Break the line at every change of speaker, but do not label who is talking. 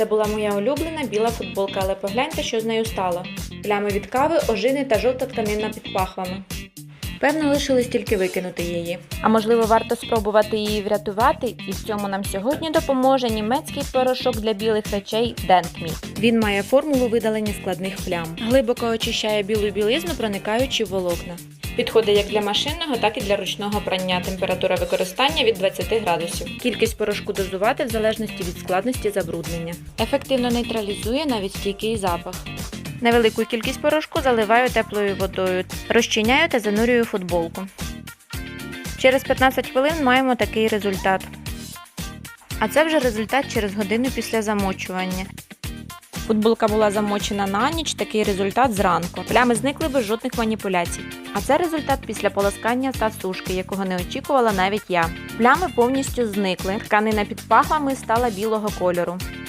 Це була моя улюблена біла футболка, але погляньте, що з нею стало. Плями від кави, ожини та жовта тканина під пахвами. Певно, лишилось тільки викинути її. А можливо, варто спробувати її врятувати, і в цьому нам сьогодні допоможе німецький порошок для білих речей Denkme. Він має формулу видалення складних плям. Глибоко очищає білу білизну, проникаючи в волокна. Підходить як для машинного, так і для ручного прання. Температура використання від 20 градусів. Кількість порошку дозувати в залежності від складності забруднення. Ефективно нейтралізує навіть стійкий запах. Невелику кількість порошку заливаю теплою водою, розчиняю та занурюю футболку. Через 15 хвилин маємо такий результат. А це вже результат через годину після замочування. Футболка була замочена на ніч, такий результат зранку. Плями зникли без жодних маніпуляцій. А це результат після полоскання та сушки, якого не очікувала навіть я. Плями повністю зникли. Тканина під пахвами стала білого кольору.